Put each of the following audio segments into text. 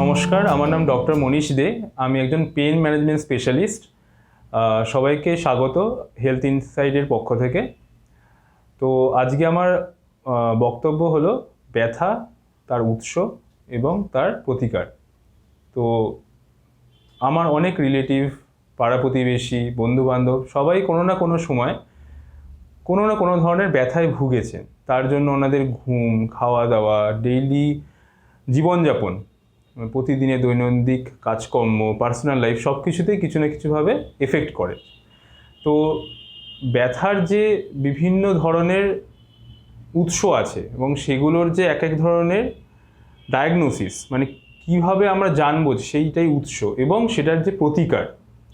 নমস্কার, আমার নাম ডক্টর মনীষ দে। আমি একজন পেন ম্যানেজমেন্ট স্পেশালিস্ট। সবাইকে স্বাগত হেলথ ইনসাইডের পক্ষ থেকে। তো আজকে আমার বক্তব্য হলো ব্যথা, তার উৎস এবং তার প্রতিকার। তো আমার অনেক রিলেটিভ, পাড়া প্রতিবেশী, বন্ধুবান্ধব, সবাই কোনো না কোনো সময় কোনো না কোনো ধরনের ব্যথায় ভুগেছেন। তার জন্য ওনাদের ঘুম, খাওয়া দাওয়া, ডেইলি জীবনযাপন প্রতিদিনের দৈনন্দিন কাজকর্ম পার্সোনাল লাইফ সব কিছুতেই কিছু না কিছুভাবে এফেক্ট করে। তো ব্যথার যে বিভিন্ন ধরনের উৎস আছে এবং সেগুলোর যে এক এক ধরনের ডায়াগনোসিস মানে কীভাবে আমরা জানব সেইটাই উৎস এবং সেটার যে প্রতিকার,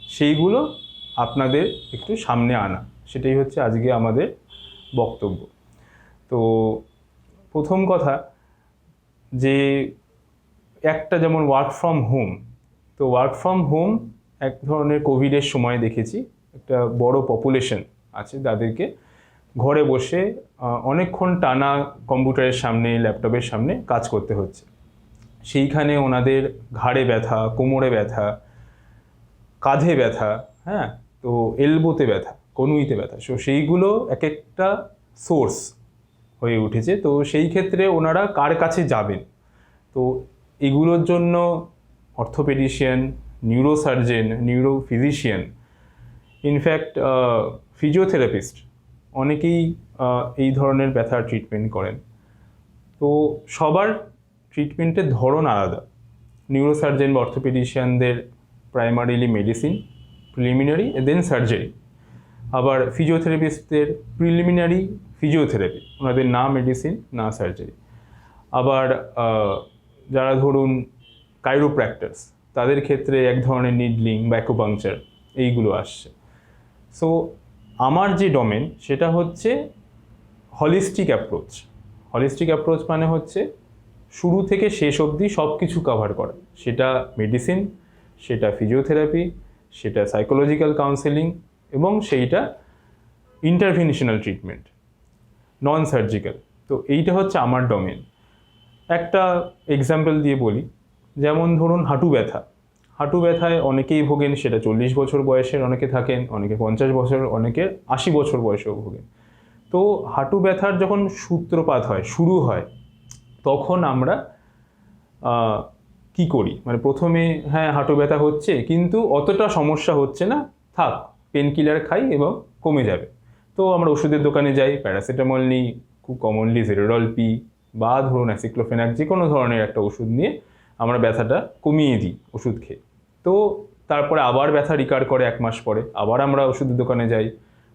সেইগুলো আপনাদের একটু সামনে আনা। সেটাই হচ্ছে আজকে আমাদের বক্তব্য। তো প্রথম কথা যে একটা যেমন ওয়ার্ক ফ্রম হোম তো ওয়ার্ক ফ্রম হোম এক ধরনের কোভিডের সময় দেখেছি, একটা বড় পপুলেশন আছে তাদেরকে ঘরে বসে অনেকক্ষণ টানা কম্পিউটারের সামনে, ল্যাপটপের সামনে কাজ করতে হচ্ছে। সেইখানে ওনাদের ঘাড়ে ব্যথা, কোমরে ব্যথা, কাঁধে ব্যথা হ্যাঁ তো এলবোতে ব্যথা, কনুইতে ব্যথা সো সেইগুলো এক একটা সোর্স হয়ে উঠেছে। তো সেই ক্ষেত্রে ওনারা কার কাছে যাবেন? তো এগুলোর জন্য orthopedician neurosurgeon neuro physician in fact physiotherapist অনেকেই এই ধরনের ব্যথার ট্রিটমেন্ট করেন। তো সবার ট্রিটমেন্টের ধরন আলাদা। নিউরোসার্জেন বা অর্থোপেডিশিয়ানদের primarily medicine preliminary then surgery আবার ফিজিওথেরাপিস্টদের প্রিলিমিনারি ফিজিওথেরাপি ওনাদের না মেডিসিন না সার্জারি আবার যারা ধরুন কাইরোপ্র্যাক্টার্স তাদের ক্ষেত্রে এক ধরনের নিডলিং বা অ্যাকুপাংচার এইগুলো আসছে। সো আমার যে ডোমেন সেটা হচ্ছে হলিস্টিক অ্যাপ্রোচ হলিস্টিক অ্যাপ্রোচ মানে হচ্ছে শুরু থেকে শেষ অবধি সব কিছু কভার করা। সেটা মেডিসিন সেটা ফিজিওথেরাপি সেটা সাইকোলজিক্যাল কাউন্সেলিং এবং সেইটা ইন্টারভেনশনাল ট্রিটমেন্ট নন সার্জিক্যাল তো এইটা হচ্ছে আমার ডোমেন একটা এক্সাম্পল দিয়ে বলি। যেমন ধরুন হাঁটু ব্যথা। হাঁটু ব্যথায় অনেকেই ভোগেন, সেটা চল্লিশ বছর বয়সের অনেকে থাকেন, অনেকে পঞ্চাশ বছর, অনেকে আশি বছর বয়সেও ভোগেন। তো হাঁটু ব্যথার যখন সূত্রপাত হয়, শুরু হয়, তখন আমরা কি করি? মানে প্রথমে হ্যাঁ হাঁটু ব্যথা হচ্ছে, কিন্তু অতটা সমস্যা হচ্ছে না, থাক পেন কিলার খাই এবং কমে যাবে। তো আমরা ওষুধের দোকানে যাই, প্যারাসিটামল নিই, খুব কমনলি জেরোডল পি বা ধরুন অ্যাসিক্লোফেনাক যে কোনো ধরনের একটা ওষুধ নিয়ে আমরা ব্যথাটা কমিয়ে দিই ওষুধ খেয়ে। তো তারপরে আবার ব্যথা রিকার করে এক মাস পরে, আবার আমরা ওষুধের দোকানে যাই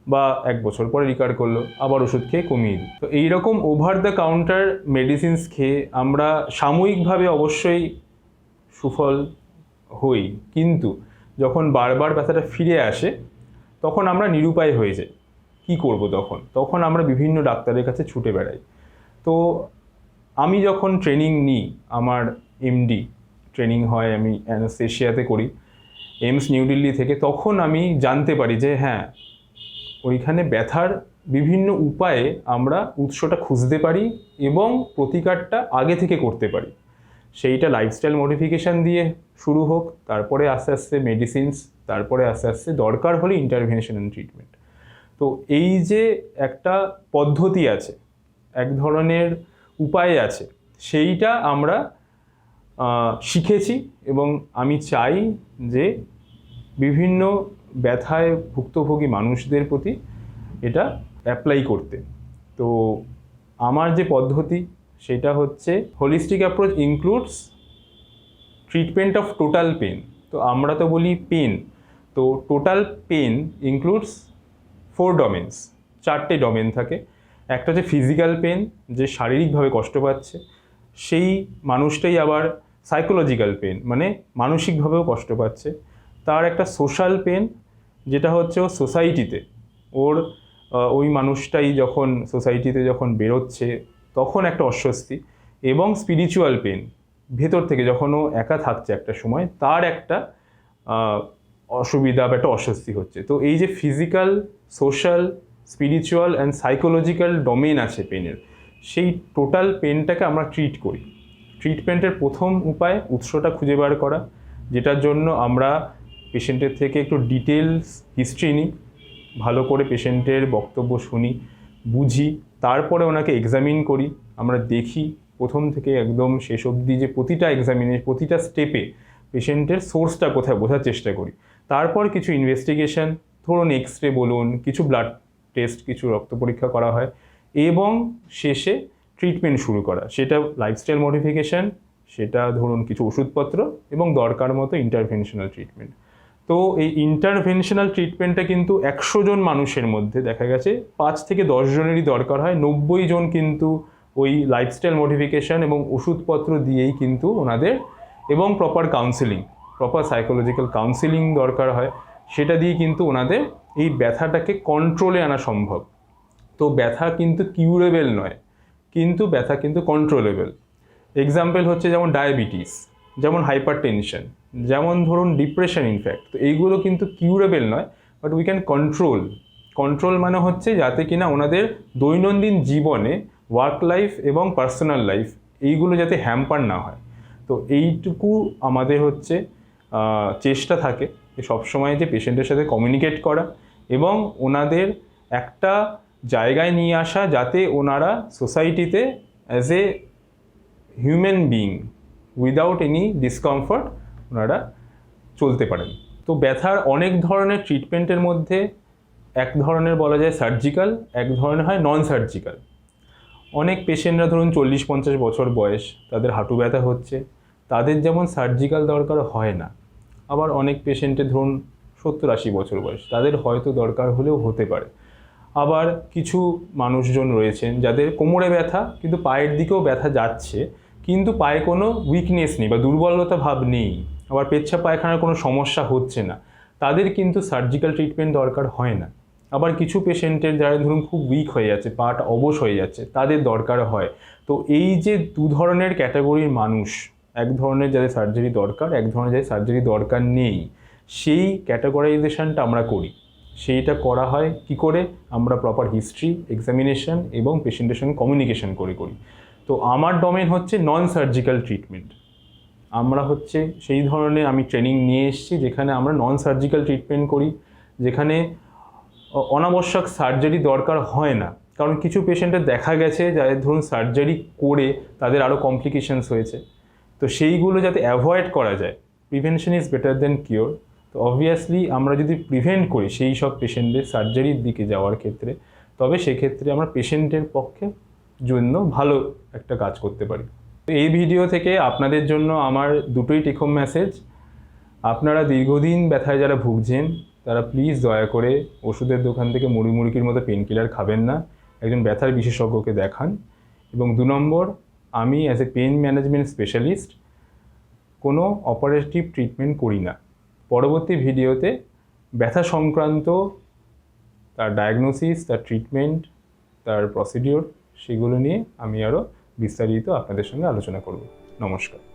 বা এক বছর পরে রিকার করল, আবার ওষুধ খেয়ে কমিয়ে দিই। তো এইরকম ওভার দ্য কাউন্টার মেডিসিনস খেয়ে আমরা সাময়িকভাবে অবশ্যই সুফল হই। কিন্তু যখন বারবার ব্যথাটা ফিরে আসে, তখন আমরা নিরুপায় হয়ে যাই। কী করব তখন? তখন আমরা বিভিন্ন ডাক্তারের কাছে ছুটে বেড়াই। তো আমি যখন ট্রেনিং নিই, আমার এমডি ট্রেনিং হয়, আমি অ্যানাস্থেশিয়াতে করি এমস নিউ দিল্লি থেকে, তখন আমি জানতে পারি যে হ্যাঁ ওইখানে ব্যথার বিভিন্ন উপায়ে আমরা উৎসটা খুঁজতে পারি এবং প্রতিকারটা আগে থেকে করতে পারি। সেইটা লাইফস্টাইল মডিফিকেশান দিয়ে শুরু হোক, তারপরে আস্তে আস্তে মেডিসিনস তারপরে আস্তে আস্তে দরকার হলে ইন্টারভেনশন অ্যান্ড ট্রিটমেন্ট তো এই যে একটা পদ্ধতি আছে, এক ধরনের উপায় আছে। সেইটা আমরা শিখেছি এবং আমি চাই যে বিভিন্ন ব্যথায় ভুক্তভোগী মানুষদের প্রতি এটা অ্যাপ্লাই করতে। তো আমার যে পদ্ধতি, সেটা হচ্ছে holistic approach includes treatment of total pain তো আমরা তো বলি পেন তো total pain includes four domains চারটে ডোমেন থাকে। একটা হচ্ছে ফিজিক্যাল পেন যে শারীরিকভাবে কষ্ট পাচ্ছে, সেই মানুষটাই আবার সাইকোলজিক্যাল পেন মানে মানসিকভাবেও কষ্ট পাচ্ছে। তার একটা সোশ্যাল পেন যেটা হচ্ছে ও সোসাইটিতে ওর ওই মানুষটাই যখন সোসাইটিতে যখন বেরোচ্ছে, তখন একটা অস্বস্তি এবং স্পিরিচুয়াল পেন ভেতর থেকে যখন ও একা থাকছে একটা সময়, তার একটা অসুবিধা বা একটা অস্বস্তি হচ্ছে। তো এই যে physical social spiritual and psychological domain আছে পেনের। সেই টোটাল পেনটাকে আমরা ট্রিট করি। ট্রিটমেন্টের প্রথম উপায় উৎসটা খুঁজে বার করা, যেটার জন্য আমরা পেশেন্টের থেকে একটু ডিটেলস হিস্ট্রি নিই, ভালো করে পেশেন্টের বক্তব্য শুনি, বুঝি, তারপরে ওনাকে এক্সামিন করি, আমরা দেখি প্রথম থেকে একদম শেষ অবধি যে প্রতিটা এক্সামিনে প্রতিটা স্টেপে পেশেন্টের সোর্সটা কোথায় বোঝার চেষ্টা করি। তারপর কিছু ইনভেস্টিগেশন ধরুন এক্স রে বলুন, কিছু ব্লাড টেস্ট কিছু রক্ত পরীক্ষা করা হয় এবং শেষে ট্রিটমেন্ট শুরু করা। সেটা লাইফস্টাইল মডিফিকেশন সেটা ধরুন কিছু ওষুধপত্র এবং দরকার মতো ইন্টারভেনশনাল ট্রিটমেন্ট তো এই ইন্টারভেনশনাল ট্রিটমেন্টটা কিন্তু একশো জন মানুষের মধ্যে দেখা গেছে, পাঁচ থেকে দশ জনেরই দরকার হয়, নব্বই জন কিন্তু ওই লাইফস্টাইল মডিফিকেশন এবং ওষুধপত্র দিয়েই কিন্তু ওনাদের এবং proper counselling proper psychological counselling দরকার হয়, সেটা দিয়ে কিন্তু ওনাদের এই ব্যথাটাকে কন্ট্রোলে আনা সম্ভব। তো ব্যথা কিন্তু কিউরেবেল নয়, কিন্তু ব্যথা কিন্তু কন্ট্রোলেবল এক্সাম্পল হচ্ছে যেমন ডায়াবেটিস যেমন হাইপার টেনশন যেমন ধরুন ডিপ্রেশন ইনফ্যাক্ট তো এইগুলো কিন্তু কিউরেবেল নয় but we can control control মানে হচ্ছে যাতে কিনা ওনাদের দৈনন্দিন জীবনে ওয়ার্ক লাইফ এবং পার্সোনাল লাইফ এইগুলো যাতে হ্যাম্পার না হয়। তো এইটুকু আমাদের হচ্ছে চেষ্টা থাকে সবসময় যে পেশেন্টের সাথে কমিউনিকেট করা। এবং ওনাদের একটা জায়গায় নিয়ে আসা যাতে ওনারা সোসাইটিতে as a human being without any discomfort ওনারা চলতে পারেন। তো ব্যথার অনেক ধরনের ট্রিটমেন্টের মধ্যে এক ধরনের বলা যায় সার্জিক্যাল এক ধরনের হয় নন সার্জিক্যাল অনেক পেশেন্টরা ধরুন চল্লিশ, পঞ্চাশ বছর বয়স, তাদের হাঁটু ব্যথা হচ্ছে, তাদের যেমন সার্জিক্যাল দরকার হয় না। আবার অনেক পেশেন্টের ধরুন সত্তর আশি বছর বয়স। তাদের হয়তো দরকার হলেও হতে পারে। আবার কিছু মানুষজন রয়েছেন যাদের কোমরে ব্যথা, কিন্তু পায়ের দিকেও ব্যথা যাচ্ছে, কিন্তু পায়ে কোনো উইকনেস নেই বা দুর্বলতা ভাব নেই। আবার পেচ্ছাপ পায়খানার কোনো সমস্যা হচ্ছে না। তাদের কিন্তু সার্জিক্যাল ট্রিটমেন্ট দরকার হয় না। আবার কিছু পেশেন্টের যারা ধরুন খুব উইক হয়ে যাচ্ছে, পাটা অবশ হয়ে যাচ্ছে, তাদের দরকার হয়। তো এই যে দু ধরনের ক্যাটাগরির মানুষ, এক ধরনের যাদের সার্জারি দরকার, এক ধরনের যাদের সার্জারি দরকার নেই সেই ক্যাটাগরাইজেশনটা আমরা করি। সেইটা করা হয় কি করে? আমরা প্রপার হিস্ট্রি এক্সামিনেশন এবং পেশেন্টের সঙ্গে কমিউনিকেশন করে করি। তো আমার ডোমেন হচ্ছে নন সার্জিক্যাল ট্রিটমেন্ট আমরা হচ্ছে সেই ধরনের আমি ট্রেনিং নিয়ে এসেছি যেখানে আমরা নন সার্জিক্যাল ট্রিটমেন্ট করি, যেখানে অনাবশ্যক সার্জারি দরকার হয় না। কারণ কিছু পেশেন্টের দেখা গেছে যাদের ধরুন সার্জারি করে তাদের আরও কমপ্লিকেশানস হয়েছে। তো সেইগুলো যাতে অ্যাভয়েড করা যায়। Prevention is better than cure তো অবভিয়াসলি আমরা যদি প্রিভেন্ট করি সেই সব পেশেন্টের সার্জারির দিকে যাওয়ার ক্ষেত্রে, তবে সেক্ষেত্রে আমরা পেশেন্টের পক্ষে জন্য ভালো একটা কাজ করতে পারি। এই ভিডিও থেকে আপনাদের জন্য আমার দুটোই টেকহোম মেসেজ আপনারা দীর্ঘদিন ব্যথায় যারা ভুগছেন, তারা প্লিজ দয়া করে ওষুধের দোকান থেকে মুড়ি মুড়িকির মতো পেন কিলার খাবেন না। একজন ব্যথার বিশেষজ্ঞকে দেখান। এবং দু নম্বর, আমি as a pain management specialist কোনো অপারেটিভ ট্রিটমেন্ট করি না। পরবর্তী ভিডিওতে ব্যথা সংক্রান্ত তার ডায়াগনোসিস তার ট্রিটমেন্ট তার প্রসিডিওর সেগুলো নিয়ে আমি আরও বিস্তারিত আপনাদের সঙ্গে আলোচনা করব। নমস্কার।